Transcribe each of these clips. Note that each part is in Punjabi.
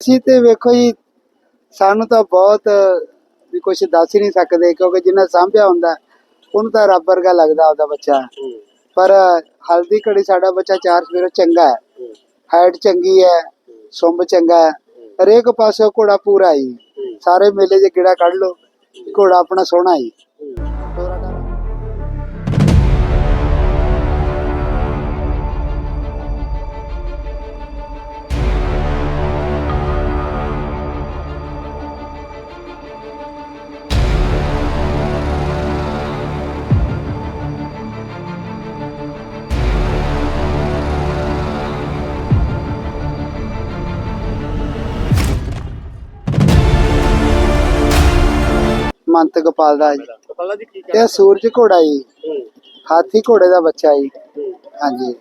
ਅਸੀਂ ਤੇ ਵੇਖੋ ਜੀ ਸਾਨੂੰ ਤਾਂ ਬਹੁਤ ਵੀ ਕੁਝ ਦੱਸ ਹੀ ਨਹੀਂ ਸਕਦੇ ਕਿਉਂਕਿ ਜਿੰਨਾ ਸਾਂਭਿਆ ਹੁੰਦਾ ਉਹਨੂੰ ਤਾਂ ਰੱਬ ਵਰਗਾ ਲੱਗਦਾ ਉਹਦਾ ਬੱਚਾ। ਪਰ ਹਲਦੀ ਘੜੀ ਸਾਡਾ ਬੱਚਾ ਚਾਰ ਸਵੇਰੇ ਚੰਗਾ ਹੈ। ਹਾਈਟ ਚੰਗੀ ਹੈ ਸੁੰਬ ਚੰਗਾ ਹੈ। ਹਰੇਕ ਪਾਸੇ ਘੋੜਾ ਪੂਰਾ ਹੀ ਸਾਰੇ ਮੇਲੇ 'ਚ ਕਿਹੜਾ ਕੱਢ ਲੋ ਘੋੜਾ ਆਪਣਾ ਸੋਹਣਾ ਹੀ ਮੰਤ ਗੋਪਾਲ ਦਾ ਜੀ। ਕਪਾਲਾ ਜੀ ਕੀ ਇਹ ਸੂਰਜ ਘੋੜਾ ਜੀ। ਹਾਥੀ ਘੋੜੇ ਦਾ ਬੱਚਾ ਜੀ। ਹਾਂਜੀ।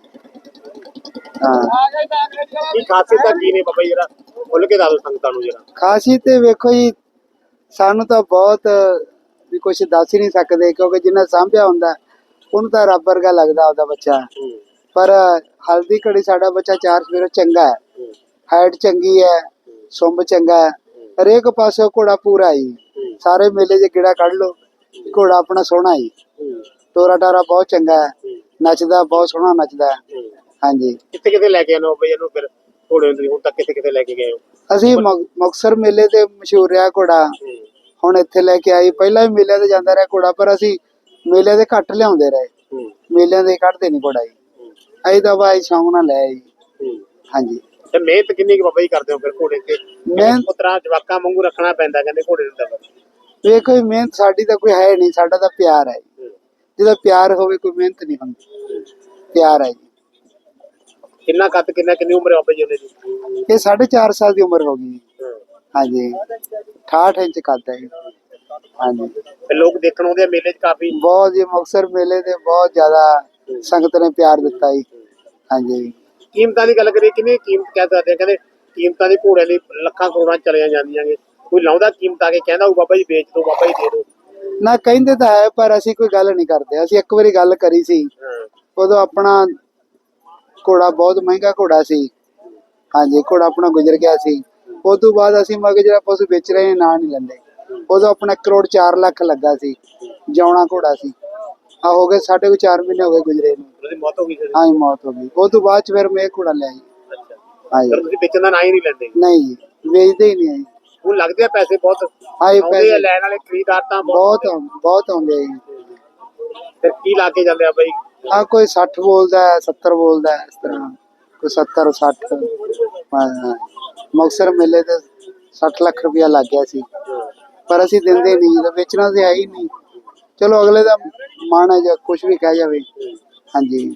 ਹਾਂ। ਕੀ ਖਾਸੀਅਤ ਕੀ ਨੇ ਬਾਬਾ ਜੀ ਜਰਾ ਖੁੱਲ ਕੇ ਦੱਸੋ ਸੰਗਤਾਂ ਨੂੰ ਜਰਾ। ਖਾਸੀ ਤੇ ਵੇਖੋ ਜੀ ਸਾਨੂੰ ਤਾਂ ਬਹੁਤ ਵੀ ਕੁਝ ਦੱਸ ਹੀ ਨਹੀਂ ਸਕਦੇ ਕਿਉਂਕਿ ਜਿੰਨਾ ਸਾਂਭਿਆ ਹੁੰਦਾ ਉਹਨੂੰ ਤਾਂ ਰੱਬ ਵਰਗਾ ਲੱਗਦਾ ਉਹਦਾ ਬੱਚਾ। ਪਰ ਹਲਦੀ ਘੜੀ ਸਾਡਾ ਬੱਚਾ ਚਾਰ ਸਵੇਰੇ ਚੰਗਾ ਹੈ। ਹਾਈਟ ਚੰਗੀ ਹੈ ਸੁੰਬ ਚੰਗਾ ਹੈ। ਹਰੇਕ ਪਾਸੇ ਘੋੜਾ ਪੂਰਾ ਹੀ ਸਾਰੇ ਮੇਲੇ 'ਚ ਕਿਹੜਾ ਕੱਢ ਲੋ ਘੋੜਾ ਆਪਣਾ ਸੋਹਣਾ ਹੀ ਤੋਰਾ ਟਾਰਾ ਬਹੁਤ ਚੰਗਾ ਹੈ। ਨੱਚਦਾ ਬਹੁਤ ਸੋਹਣਾ ਨੱਚਦਾ ਹੈ। ਹਾਂਜੀ। ਕਿੱਥੇ ਕਿੱਥੇ ਲੈ ਕੇ ਬਾਬਾ ਜੀ ਇਹਨੂੰ ਫਿਰ ਘੋੜੇ ਨੂੰ ਹੁਣ ਤੱਕ ਕਿੱਥੇ ਕਿੱਥੇ ਲੈ ਕੇ ਗਏ ਹੋ? ਅਸੀਂ ਮੁਕ- ਮੁਕਤਸਰ ਮੇਲੇ ਤੇ ਮਸ਼ਹੂਰ ਰਿਹਾ ਘੋੜਾ। ਹੁਣ ਇੱਥੇ ਲੈ ਕੇ ਆਈ ਪਹਿਲਾਂ ਵੀ ਮੇਲਿਆਂ ਤੇ ਜਾਂਦਾ ਰਿਹਾ ਘੋੜਾ ਪਰ ਅਸੀਂ ਮੇਲੇ ਦੇ ਘੱਟ ਲਿਆਉਂਦੇ ਰਹੇ। ਮੇਲਿਆਂ ਦੇ ਕੱਢਦੇ ਨਹੀਂ ਘੋੜਾ ਜੀ। ਅਸੀਂ ਤਾਂ ਬਾਈ ਸ਼ੌਂਕ ਨਾਲ ਲੈ ਜੀ। ਹਾਂਜੀ। ਤੇ ਮਿਹਨਤ ਕਿੰਨੀ ਕੁ ਬਾਬਾ ਜੀ ਕਰਦੇ ਹੋ ਫਿਰ ਘੋੜੇ ਤੇ? ਮਿਹਨਤ- ਪੁੱਤਰਾਂ ਜਵਾਕਾਂ ਵਾਂਗੂ ਰੱਖਣਾ ਪੈਂਦਾ ਕਹਿੰਦੇ ਘੋੜੇ ਨੂੰ ਤਾਂ। ਵੇਖੋ ਜੀ, ਮਿਹਨਤ ਸਾਡੀ ਤਾਂ ਕੋਈ ਹੈ ਨਹੀਂ ਸਾਡਾ ਤਾਂ ਪਿਆਰ ਹੈ ਜਿਹਦਾ ਪਿਆਰ ਹੋਵੇ ਕੋਈ ਮਿਹਨਤ ਨਹੀਂ ਹੁੰਦੀ। ਪਿਆਰ ਹੈ ਜੀ। ਕਿੰਨਾ ਕੱਦ ਕਿੰਨਾ ਕਿੰਨੀ ਉਮਰ ਹੈ ਜੀ ਉਹਨੇ ਦੀ ਇਹ 4.5 ਸਾਲ ਦੀ ਉਮਰ ਹੋ ਗਈ। ਹਾਂਜੀ। 68 ਇੰਚ ਕੱਦ ਹੈ। ਹਾਂਜੀ। ਲੋਕ ਦੇਖਣ ਆਉਂਦੇ ਆ ਮੇਲੇ 'ਚ ਕਾਫੀ। ਬਹੁਤ ਜੀ ਮੁਕਤਸਰ ਮੇਲੇ ਤੇ ਬਹੁਤ ਜ਼ਿਆਦਾ ਸੰਗਤ ਨੇ ਪਿਆਰ ਦਿੱਤਾ ਜੀ। ਹਾਂਜੀ। ਕੀਮਤਾਂ ਦੀ ਗੱਲ ਕਰੀਏ ਕਿੰਨੀ ਕੀਮਤ ਕਹਿ ਸਕਦੇ ਆ? ਕਹਿੰਦੇ ਕੀਮਤਾਂ ਦੀ ਘੋੜੇ ਲਈ ਲੱਖਾਂ ਕਰੋੜਾਂ ਚਲੀਆਂ ਜਾਂਦੀਆਂ ਨੇ। ਕੋਈ ਲਾਉਂਦਾ ਕੀਮਤ ਆ ਕੇ ਕਹਿੰਦਾ ਉਹ ਬਾਬਾ ਜੀ ਵੇਚ ਦਿਓ ਬਾਬਾ ਜੀ ਦੇ ਦਿਓ। ਨਾ ਕਹਿੰਦੇ ਤਾਂ ਹੈ ਪਰ ਅਸੀਂ ਕੋਈ ਗੱਲ ਨਹੀਂ ਕਰਦੇ। ਅਸੀਂ ਇੱਕ ਵਾਰੀ ਗੱਲ ਕਰੀ ਸੀ। ਉਦੋਂ ਆਪਣਾ ਘੋੜਾ ਬਹੁਤ ਮਹਿੰਗਾ ਘੋੜਾ ਸੀ। ਹਾਂਜੀ ਘੋੜਾ ਆਪਣਾ ਗੁਜ਼ਰ ਗਿਆ ਸੀ। ਉਸ ਤੋਂ ਬਾਅਦ ਅਸੀਂ ਮਗੇ ਜਿਹੜਾ ਪਸ਼ੂ ਵੇਚ ਰਹੇ ਨਾ ਨਹੀਂ ਲੈਂਦੇ। ਉਦੋਂ ਆਪਣਾ ਕਰੋੜ 4 ਲੱਖ ਲੱਗਾ ਸੀ ਜਿਉਣਾ ਘੋੜਾ ਸੀ। ਆ ਹੋ ਗਏ ਸਾਡੇ ਕੋਲ 4 ਮਹੀਨੇ ਹੋ ਗਏ ਗੁਜ਼ਰੇ ਨੂੰ। ਉਹਦੀ ਮੌਤ ਹੋ ਗਈ ਹਾਂ ਮੌਤ ਹੋ ਗਈ। ਉਸ ਤੋਂ ਬਾਅਦ ਫਿਰ ਮੈਂ ਘੋੜਾ ਲਿਆ ਜੀ। ਅੱਛਾ। ਹਾਂ ਤੁਸੀਂ ਵੇਚਣ ਦਾ ਨਾਂ ਹੀ ਨਹੀਂ ਲੈਂਦੇ। ਨਹੀਂ ਵੇਚਦੇ ਹੀ ਨਹੀਂ ਹੈ ਹੁਣ ਲੱਗਦੇ ਆ ਪੈਸੇ ਬਹੁਤ। ਹਾਂ ਆਉਂਦੇ ਆ ਪੈਸੇ ਲੈਣ ਵਾਲੇ ਖਰੀਦਦਾਰ ਤਾਂ ਬਹੁਤ ਬਹੁਤ ਆਉਂ- ਬਹੁਤ ਆਉਂਦੇ ਆ ਜੀ। ਫਿਰ ਕੀ ਲਾ ਕੇ ਜਾਂਦੇ ਆ ਬਾਈ? ਆ ਕੋਈ 60 ਬੋਲਦਾ ਹੈ 70 ਬੋਲਦਾ ਹੈ ਇਸ ਤਰ੍ਹਾਂ। ਕੋਈ 70 60 ਹਾਂ ਮੁਕਤਸਰ ਮੇਲੇ ਤੇ 60 ਲੱਖ ਰੁਪਇਆ ਲੱਗ ਗਿਆ ਸੀ। ਪਰ ਅਸੀਂ ਦਿੰਦੇ ਨਹੀਂ ਜਦੋਂ ਵੇਚਣਾ ਤੇ ਹੈ ਹੀ ਨਹੀਂ। ਚਲੋ ਅਗਲੇ ਦਾ ਮਨ ਹੈ ਜਾਂ ਕੁਝ ਵੀ ਕਹਿ ਜਾਵੇ। ਹਾਂਜੀ।